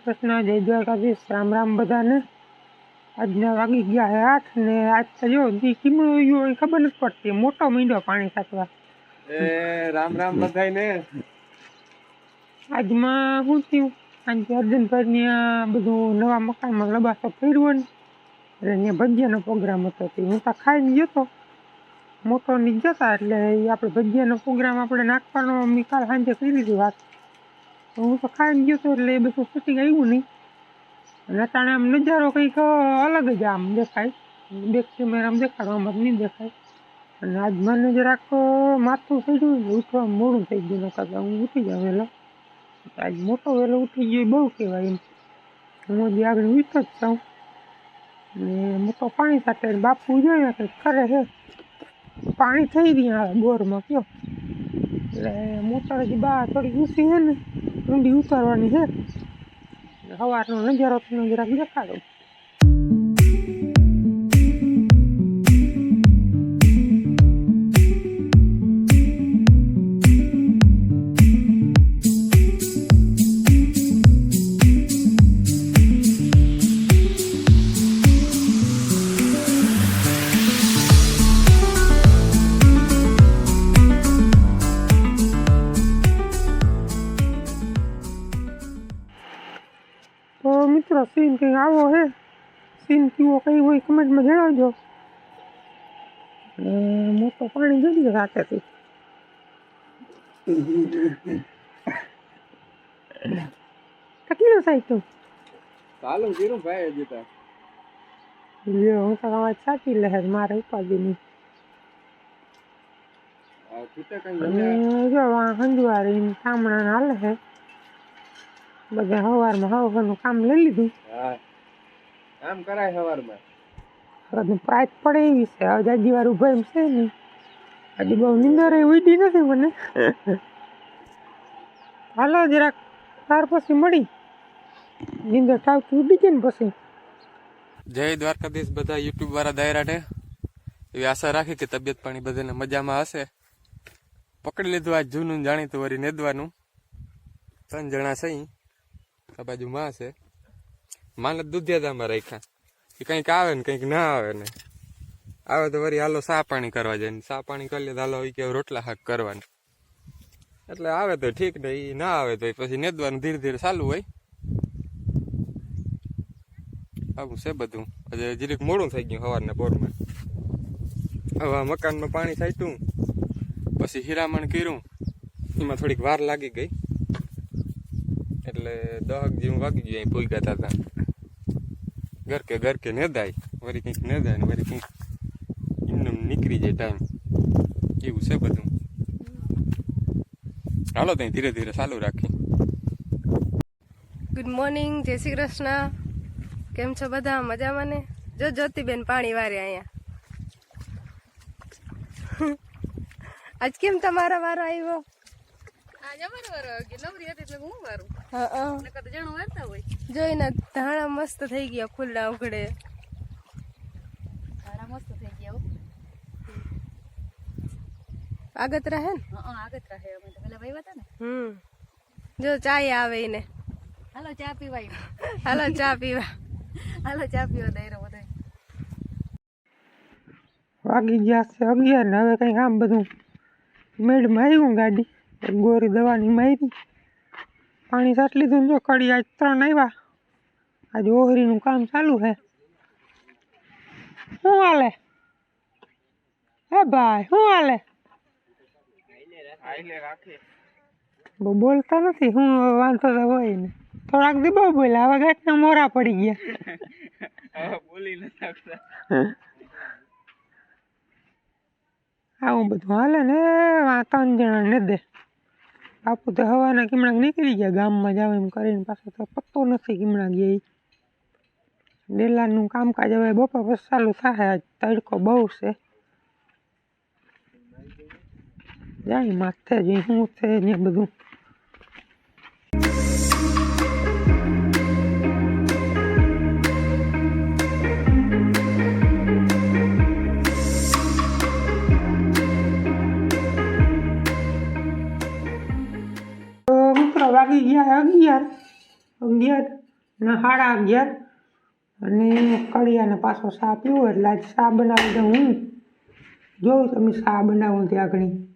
શ્રી કૃષ્ણ જય દ્વારકાધીશ રામ રામ બધાને. આજના વાગી ગયા હે આઠ ને આજ તો જો દી કીમળો ગયો એ ખબર નથી પડતી. મોટો મીંડો પાણી સાચવા. એ રામ રામ બધાયને. આજમાં શું થયું? આજે અર્જુનભાઈને આ બધું નવા મકાનમાં લબાસો ફેરવો ને એટલે ત્યાં ભજીયાનો પ્રોગ્રામ હતો તે. હું તો ખાઈને ગયો મોટો ની જતા એટલે આપણે ભજીયાનો પ્રોગ્રામ આપણે નાખવાનો મેં કાલ સાંજે કરી દીધી વાત. હું તો ખાઈને ગયો તો એટલે એ બધું શૂટિંગ ગયું નહીં. અને અત્યારે આમ નજારો કંઈક અલગ જ આમ દેખાય. બેક કેમેરામાં દેખાડો, આમ જ નહીં દેખાય. અને આજ મને જરાક માથું થઈ ગયું ઉઠવા મોડું થઈ ગયું, નકર હું ઉઠી જાઉં વહેલો. આજ મોટો વહેલો ઉઠી ગયો બહુ કહેવાય એમ. હું હજી આગળ ઉઠતો જ જાઉં. ને મોટો પાણી સાથે બાપુ જોઈએ કંઈક કરે છે. પાણી થઈ આવે બોરમાં કયો? એટલે હજી બહાર થોડી ઊંચી છે ને, ઊંડી ઉતારવાની છે. સવારનો નજારો તમને જરાક દેખાડો. કમેન્ટમાં જણાવજો મોટો પાણી જોઈ રાતેથી કેટલું થાય તું? ચાલુ કર્યું ભાઈ હજી લ્યો હું તો અવાજ સાચી લહેર મારે ઉપાધિ નહીં. જો હંજવારી સામણા હાલે છે. બધા સવારમાં હવાનું કામ લઈ લીધું. હા. આમ કરાય સવારમાં હવે પ્રાઇસ પડે એવી છે. હવે જાજી વાર ઊભા એમ છે નહીં હજી બહુ નિંદર ઉડી નથી મને. હાલો, જરાક ત્યાર પછી મળી. નિંદર ઠાવતી ઉડી ગઈ ને પછી. જય દ્વારકાધીશ બધા યુટ્યુબ વાળા દાયરાટે એવી આશા રાખી કે તબિયત પાણી બધાને મજામાં હશે. પકડી લીધું આજ જૂનું જાણીતું વરી નેદવાનું. ત્રણ જણા છે આ બાજુ માં છે માનત દુધિયાદામાં રાખ્યા. કે કંઈક આવે ને કંઈક ના આવે ને. આવે તો વળી હાલો સા પાણી કરવા જાય ને. સા પાણી કરી લે તો હાલો એ કે રોટલા હાક કરવાની. એટલે આવે તો ઠીક ને એ ના આવે તો પછી નેદવાનું ધીરે ધીરે ચાલુ હોય. આવું છે બધું. આજે જીરીક મોડું થઈ ગયું સવારના પોરમાં. હવે મકાનમાં પાણી છાંટ્યું. પછી હીરામણ કર્યું. એમાં થોડીક વાર લાગી ગઈ. એટલે દહક જેવું વાગી ગયું અહીં પૂગ્યા હતા ઘર કે ઘર કે નેદાય વળી કંઈક નેદાય ને વળી કંઈક એમને નીકળી જાય ટાઈમ એવું છે બધું. હાલો ત્યાં ધીરે ધીરે ચાલુ રાખી ગુડ મોર્નિંગ જય શ્રી કૃષ્ણ. કેમ છો બધા? મજામાં ને? જો જ્યોતિબેન પાણી વારે અહીંયા. આજ કેમ તમારો વારો આવ્યો? આજે અમારો વારો આવ્યો કે નવરી હતી એટલે હું વારું? હા નકર તો જાણું વારતા હોય. જોઈને ધાણા મસ્ત થઈ ગયા ખુલ્લા ઉઘડે. મસ્ત થઈ ગયા. આગતરા હે ને? હં, હં, આગળ રહે અમે તો પેલા ભાઈ હતા ને. હમ. જો ચાય આવે એને. હાલો ચા પીવાય. હાલો ચા પીવા. હાલો ચા પીવા દઈ રહ્યો બધા વાગી ગયા છે અગિયાર ને હવે કંઈક આમ બધું મેળમાં આવ્યું ગાડી. ગોરી દવાની મારી. પાણી સાટ લીધું ને જો કડી આજ ત્રણ આવ્યા આજે ઓહરીનું કામ ચાલુ છે. શું હાલે? હે ભાઈ, શું હાલે? બોલતા નથી, હું વાંધો તો હોય ને. થોડાક દી બહુ બોલ્યા, હવે ગાંઠના મોરા પડી ગયા. આવું બધું હાલે ને ત્રણ જણા ને દે. બાપુ તો હવાના કિમણાક નીકળી ગયા, ગામમાં જાવ એમ કરીને પાછો તો પત્તો નથી કિમણા ગયા ડેલાનું કામકાજ હવે બપોર પછી ચાલુ થાય, આજ તડકો બહુ છે. જાય માથે જઈ શું છે ને બધું. વાગી ગયા અગિયાર અગિયાર ના સાડા અગિયાર. અને કડિયાને પાછો શા પીવો એટલે આજ શા બનાવી દઉં હું. જોઉં તમે શા બનાવું ત્યાં ઘણી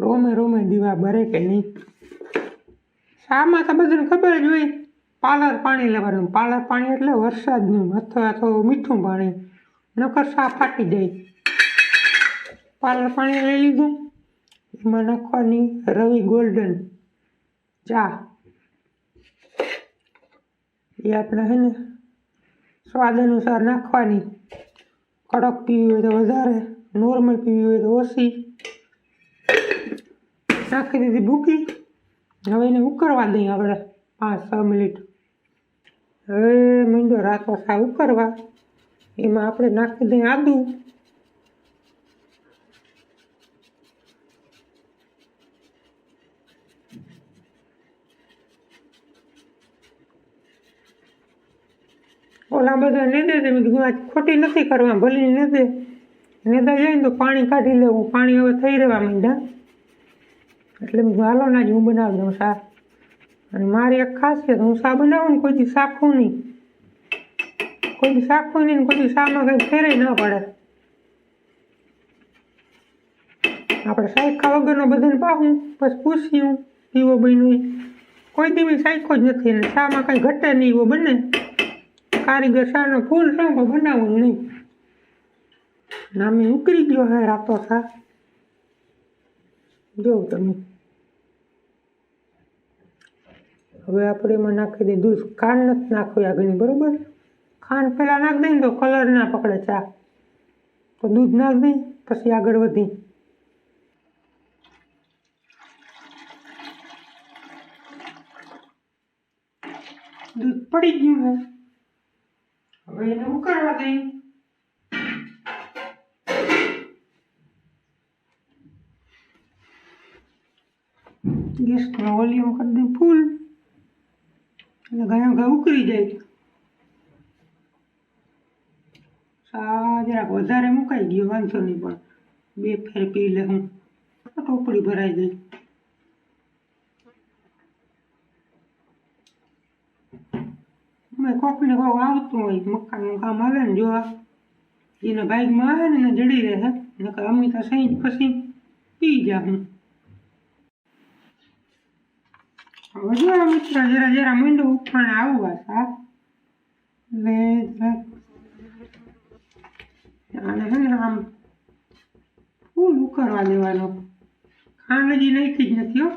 રોમે રોમે દીવા ભરે કે નહીં? શામાં તો બધાને ખબર જ હોય. પાલર પાણી લેવાનું. પાલર પાણી એટલે વરસાદનું. અથવા તો મીઠું પાણી. નકર શા ફાટી જાય. પાલર પાણી લઈ લીધું. એમાં નાખવાની રવિ ગોલ્ડન. ચા એ આપણે છે ને સ્વાદ અનુસાર નાખવાની. કડક પીવી હોય તો વધારે, નોર્મલ પીવી હોય તો ઓછી. નાખી દીધી ભૂકી. હવે એને ઉકળવા દઈએ આપણે પાંચ, છ મિનિટ. હવે મીંડો રાતો સા ઉકળવા એમાં આપણે નાખી દઈએ આદુ. ઓલા બધા ને દે. મેં કીધું આજ ખોટી નથી કરવા, ભલી ને દે નેદા જાય ને તો પાણી કાઢી લેવું. પાણી હવે થઈ રહેવા માંડ્યા. એટલે મેં હાલો ના જ હું બનાવી દઉં શા અને મારી એક ખાસિયત, હું શા બનાવું ને કોઈ દી શાખું નહીં. કોઈ દી શાખું નહીં ને કોઈ દી શામાં કંઈ ફેરે ના પડે. આપણે સાયખા વગરનો બધાને પાહું પછી પૂછ્યું એવો બન્યું. કોઈ દી સાયખો જ નથી અને શામાં કંઈ ઘટે નહીં એવો બને. કારીગર સારનો ફૂલ સંખો બનાવો નહીં નામે ઉકળી ગયો હે રાતો સા જોઉં તમે. હવે આપણે એમાં નાખી દઈએ દૂધ. ખાંડ નથી નાખવી આગળની, બરોબર? ખાંડ પહેલાં નાખી દઈએ ને તો કલર ના પકડે ચા. તો દૂધ નાખી દઈ પછી આગળ વધી. દૂધ પડી ગયું હે. હવે એને ઉકળવા દઈ. ગેસનો વોલ્યુમ કરી દઈ ફૂલ. એટલે ઘણા ગયા ઉકળી જાય. સા જરાક વધારે મુકાઈ ગયો વાંધો નહીં પણ. બે ફેર પી લે હું. ટોપડી ભરાઈ ગઈ. મેં કોકને કોક આવતું હોય મકાનનું કામ આવે ને જોવા. જેના બાઇકમાં આવે ને એને જડી રહે નકર અમે તો સહી ફસી પી ગયા હું. આ મિત્ર જરા જરા મીંડું ઉપાણે આવવા સા. એટલે આને છે ને આમ ફૂલ ઉકરવા દેવાનો. ખાંડ હજી નાખી જ નથી હો.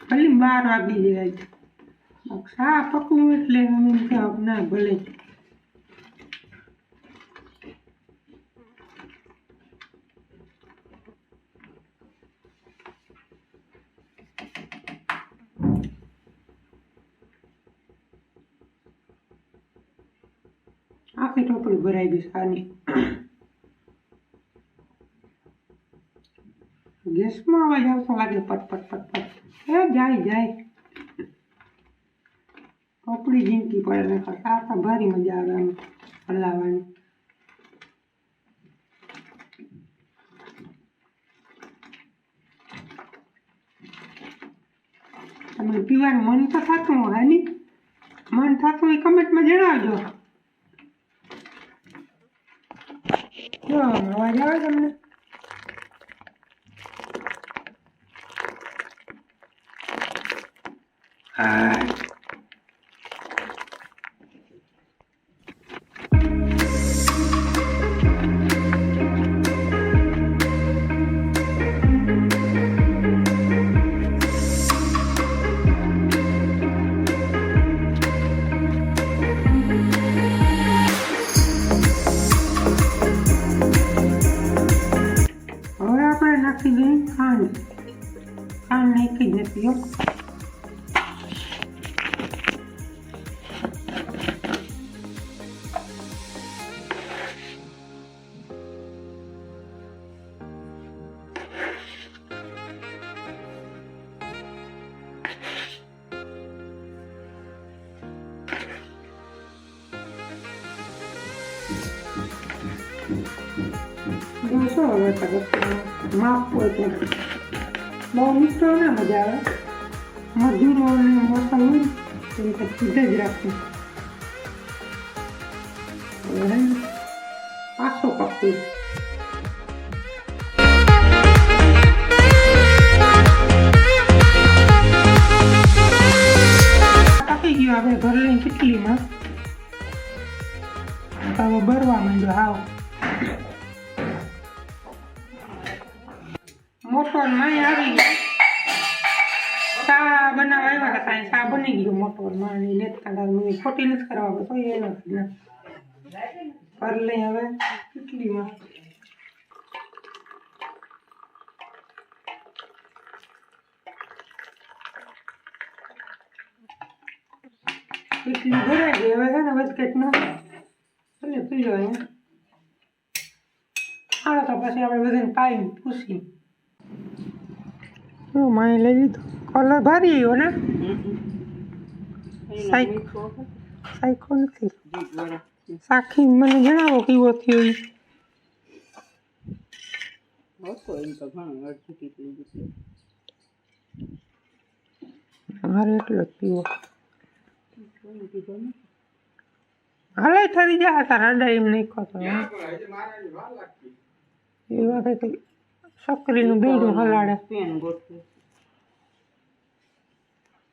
ખાલી બાર વાગી જાય. શા પકવું એટલે અમે કહો ના ભલે આખી ટોપડી ભરાઈ ગઈ સાની ગેસમાં અવાજ આવતો લાગે પટ પટ પટ પટ એ જાય જાય ટોપડી ઝીંકી પડે ને સાતા ભારી મજા આવે આમ હલાવવાની તમને પીવાનું મન તો થતું હોય ને મન થતું હોય કમેન્ટમાં જણાવજો અવાજ આવે તમને નાખી જ મીઠો ના મજા આવે. મજૂરો અને મોસમ હોય ને, તો જ ને પાછો કાપી મોટો માય આવી ત્યાં ચા બની ગયું મોટો ને લેતા મને ખોટી નથી કરવા તો એ નથી. ને પર લઈ હવે કેટલીમાં કેટલી ભરાઈ ગઈ હવે છે ને બસ્કેટનો એટલે પીલો અહીંયા હાલો તો પછી આપણે બધાને પાઈ પૂછી હું માય લઈ લીધો કલર ભારી ગયો ને? સાઈકો નથી સાખી મને જણાવો કેવો થયો એટલો જ પીવો. હાલે ઠરી જાય તારા અડા એમ નહીં ખોતો એ વાત હતી સકરીનું બેડું હલાડે.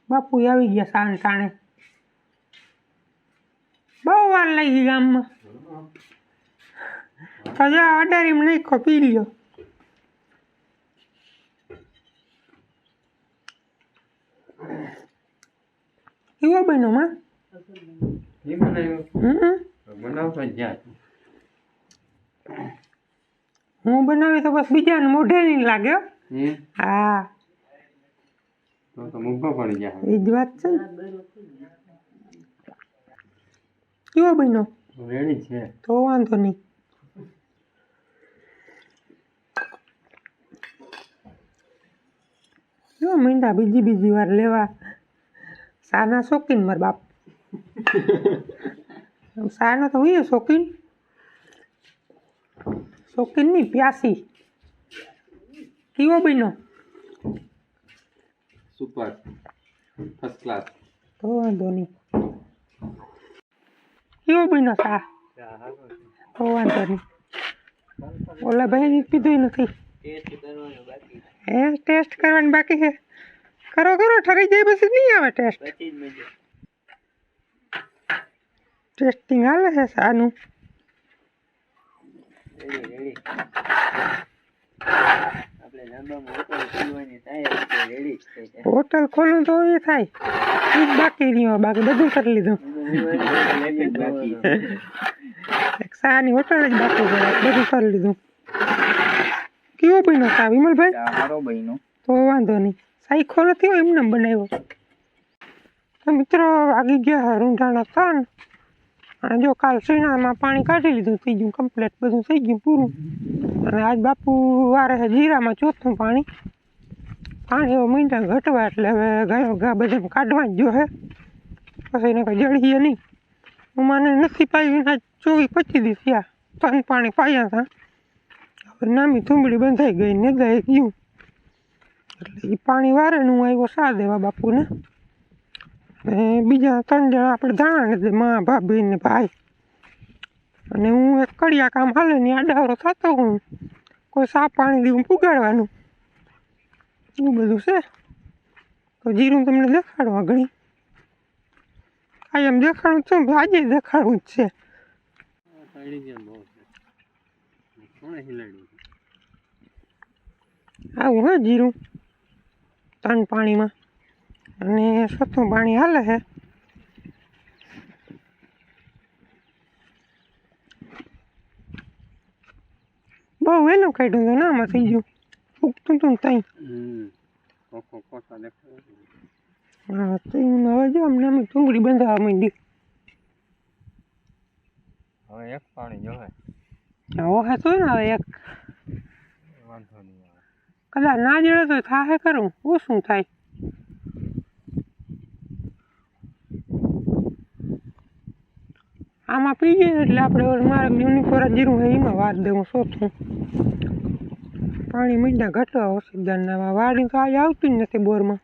બાપુ આવી ગયા સાંજ ટાણે. બહુ વાર લાગી ગામમાં તો જા અડારીમ નહીં ખો પી લ્યો. કેવો બન્યો માં. હું બનાવી તો બસ બીજાને મોઢે નહીં લાગ્યો હા? તો તો પડી જાય. એ જ વાત છે ને. કેવો બન્યો? રેડી છે. તો વાંધો નહીં. કેવો મીંડા બીજી બીજી વાર લેવા? સાના શોખીન મારા બાપ. સાનો તો હોય શોખીન. શોખીન નહીં પ્યાસી. કેવો બન્યો? સુપર ફર્સ્ટ ક્લાસ તો વાંધો નહીં. કેવો બન્યો સા તો વાંધો નહીં ઓલા ભાઈ પીધું નથી. હે, ટેસ્ટ કરવાની બાકી છે? કરો કરો, ઠરી જાય પછી નહીં આવે ટેસ્ટ. ટેસ્ટિંગ હાલે છે સાનું. હોટલ ખોલું તો એ થાય એ બાકી રહ્યો બાકી બધું કરી લીધું એક સાની હોટલ જ બાકી છે બધું કરી લીધું કેવો બન્યો સા વિમલભાઈ તો વાંધો નહીં સાઈખો નથી હોય એમને બનાવ્યો તો મિત્રો વાગી ગયા રૂંઢાણા ત્રણ અને જો કાલ સુનામાં પાણી કાઢી લીધું, થઈ ગયું કમ્પ્લેટ બધું થઈ ગયું પૂરું. અને આજ બાપુ વારે છે જીરામાં ચોથું પાણી. પાણી હવે મીંડા ઘટવા, એટલે હવે ગાયો ગા બધા કાઢવા જ જો હે. પછી એને કંઈ જળીએ નહીં. હું મને નથી પાયું આજ ચોવીસ પચીસ દિવસ થયા. ત્રણ પાણી પાયા હતા. હવે નામી થુંબડી બંધાઈ ગઈ ને ગઈ ગયું. એટલે એ પાણી વારે ને હું આવ્યો, સા દેવા બાપુને? અને બીજા ત્રણ જણા આપણે ધાણા ને મા, ભાભી ને ભાઈ. અને હું એક કડિયા કામ હાલે ને આડાવરો થતો હું. કોઈ સાફ પાણી દીવું પુગાડવાનું. એવું બધું છે. તો જીરું તમને દેખાડવા ઘણી એમ દેખાડું છું આજે દેખાડવું જ છે. આવું હે જીરું. ત્રણ પાણીમાં. અને સતું પાણી હાલે છે. બહુ વહેલું કાઢ્યું તો નામાં થઈ ગયું. ઉગતું હતું ત્યાં હા તો હવે જો અમને અમે ટુંગળી બંધાવા માંડી. હવે એક પાણી જોવે ઓહે તો ને હવે એક. વાંધો નહીં કદાચ ના જડે તો થાહે કરું ઓછું થાય. આમાં પી જાય એટલે આપણે મારે યુનિકોરા જીરું હોય એમાં વાર દેવું સોથું પાણી મીંડા ઘટવા ઓસીદાર વાડી તો આજે આવતું જ નથી બોરમાં.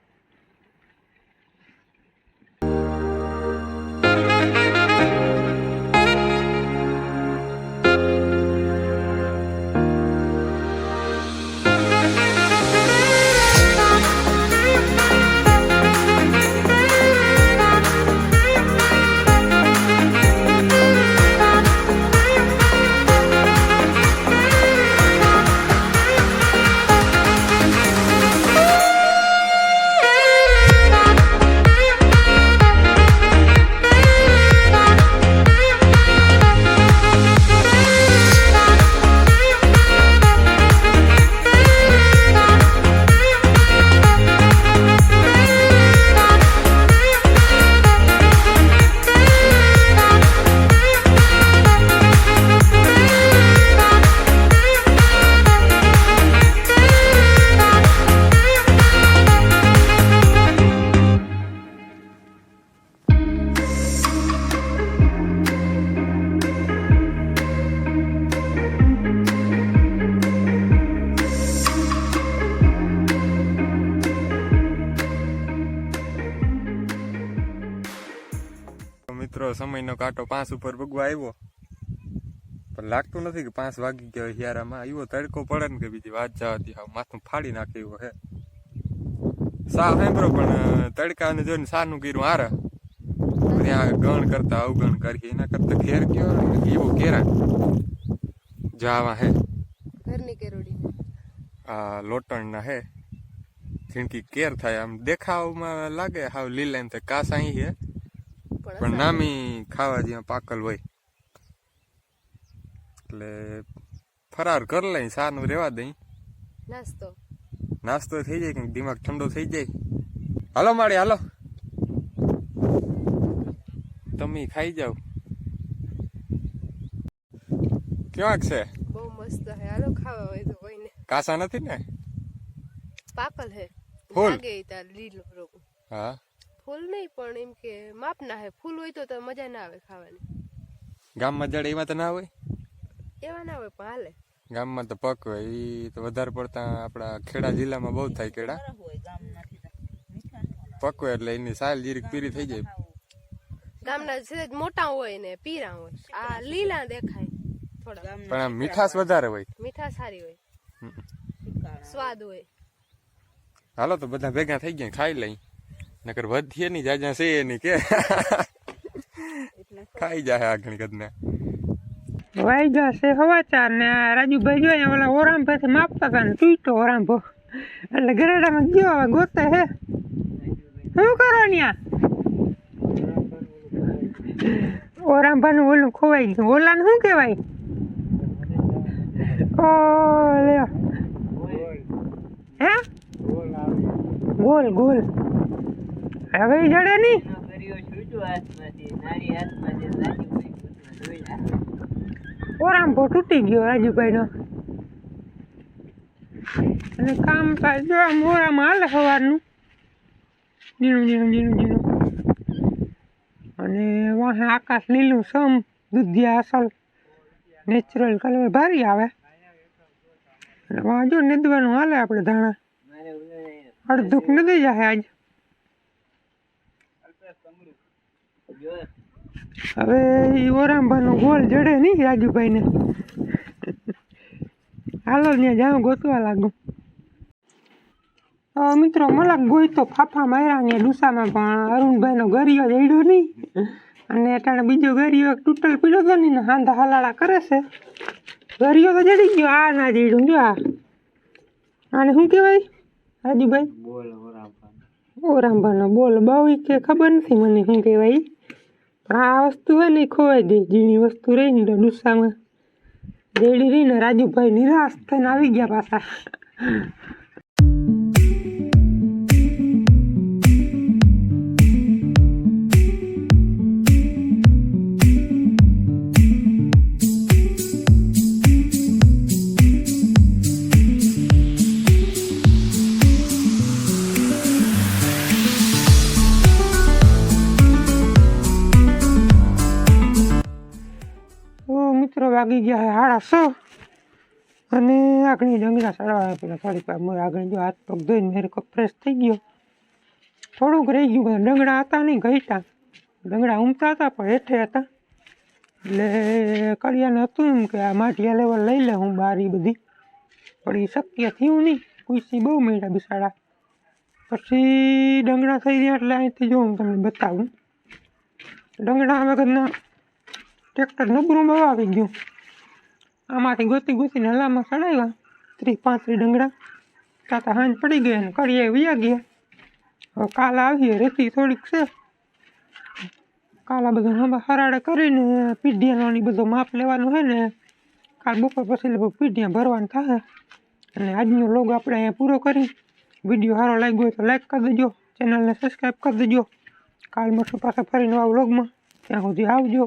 સમયનો કાંટો પાંચ ઉપર ભગવા આવ્યો. પણ લાગતું નથી કે પાંચ વાગી ગયો હિયારામાં આવ્યો તડકો પડે ને કે બીજી વાત જવાતી હા માથું ફાડી નાખે એવો હે. સા સાંભળો પણ તડકાને જોઈને સાનું કર્યું હારે. ત્યાં ગણ કરતા અવગણ કરીએ. એના કરતા ઘેર કયો ને એવો કેરા જાવા હે. ઘરની કેરોડી આ લોટણના હે. જીણકી કેર થાય આમ દેખાવમાં લાગે હાવ લીલા થાય કાસ અહીં હે. પણ નામી ખાવા જ્યાં પાકલ હોય. એટલે ફરાર કર લઈ સારનું રેવા દઈ નાસ્તો. નાસ્તો થઈ જાય કંઈક દિમાગ ઠંડો થઈ જાય? હાલો માડી હાલો. તમે ખાઈ જાઓ. ક્યાંક છે? બહુ મસ્ત હે હાલો ખાવા હોય તો કોઈને કાસા નથી ને? પાકલ હે? લાગે તાર લીલો રોગ. હા. ફૂલ નહીં પણ એમ કે માપના હે ફૂલ હોય તો તો મજા ના આવે ખાવાની. ગામમાં જડે એવા તો ના હોય? એવા ના હોય પણ હાલે. ગામમાં તો પક હોય એ તો વધારે પડતા આપણા ખેડા જિલ્લામાં બહુ થાય કેળા પકવે એટલે એની સાલ જીરીક પીરી થઈ જાય. ગામના સહેજ મોટા હોય ને પીરા હોય આ લીલા દેખાય થોડા. પણ આમ મીઠાશ વધારે હોય. મીઠાશ સારી હોય. સ્વાદ હોય. હાલો તો બધા ભેગા થઈ ગયા ખાઈ લઈ. નકર વધીએ નહીં જાજા છે એની કે. ખાઈ જાય આગળ કદના વાઈ છે હવાચાર ને આ રાજુભાઈ જોઈએ ઓલા ઓરામભાઈ માપતા હતા ને તૂટો ઓરામભો એટલે ગરેડામાં ગયો હવે ગોતે હે. શું કરો ન્યા? ઓરામભાનું ઓલું ખોવાઈ ગયું. ઓલાને શું કહેવાય? ઓ લ્યો. હે? ગોલ ગોલ હવે ઈ જડે નહીં ઓરામભો તૂટી ગયો રાજુભાઈનો. અને કામ જો આમ ઓરામાં હાલે સવારનું ઝીણું ઝીણું ઝીણું ઝીણું. અને વાહે આકાશ લીલું સમ દૂધિયા અસલ. નેચરલ કલર ભારી આવે. અને વાહ જો નીદવાનું હાલે આપણે ધાણા. અડધુક નદી જાય આજ. હવે ઈ ઓરામભાનો ગોલ જડે નહીં રાજુભાઈને. હાલો ત્યાં જાઉં ગોતવા લાગુ. હવે મિત્રો મલક ગોઈ તો ફાફા માર્યા ને ડુસામાં પણ અરુણભાઈનો ગરિયો જડ્યો નહીં. અને અટાણે બીજો ગરિયો એક તૂટલ પીડ્યો હતો ને હાંધા હલાડા કરે છે. ગરિયો તો જડી ગયો આ ના જડ્યું જો આ. આને શું કહેવાય રાજુભાઈ? ઓરામભાનો બોલ બહુ કે ખબર નથી મને શું કહેવાય આ વસ્તુ હોય ને ખોવાઈ ગઈ. ઝીણી વસ્તુ રહી ને ડુસ્સામાં રેડી રહીને રાજુભાઈ નિરાશ થઈને આવી ગયા પાછા. અને જમીના ચડવા પેલા થોડીક વાર આગળ જો હાથ પગ ધોઈને મેરે ફ્રેશ થઈ ગયો. થોડુંક રહી ગયું બધા ડંગડા હતા નહીં, ઘઈટા. ડંગડા ઉમતા હતા, પણ હેઠે હતા. એટલે કરિયાને હતું એમ કે આ માઠિયા લેવલ લઈ લે હું બારી બધી. પણ એ શક્ય થયું નહીં. કુસી બહુ મળ્યા બિસાડા. પછી ડંગડા થઈ ગયા એટલે અહીંથી જો હું તમને બતાવું. ડંગડા વગરના ટ્રેક્ટર નબરું બહુ આવી ગયું. આમાંથી ગોતી ગોતીને હલામાં ચડાવ્યા. ત્રીસ પાંત્રીસ ડંગડા તાતા હાંજ પડી ગયા ને કરીએ વ્યા ગયા. હવે કાલ આવીએ, રેતી થોડીક છે. કાલ આ બધું હરાડે કરીને પીઢિયાનો બધો માપ લેવાનું હોય ને, કાલ બપોર પછી પીઢિયા ભરવાનું થાય અને આજનો લોગ આપણે અહીંયા પૂરો કરી. વીડિયો સારો લાગ્યો હોય તો લાઈક કરી દેજો ચેનલને સબસ્ક્રાઈબ કરી દેજો. કાલ મળશું પાછા ફરી નવા વ્લોગમાં. ત્યાં સુધી આવજો.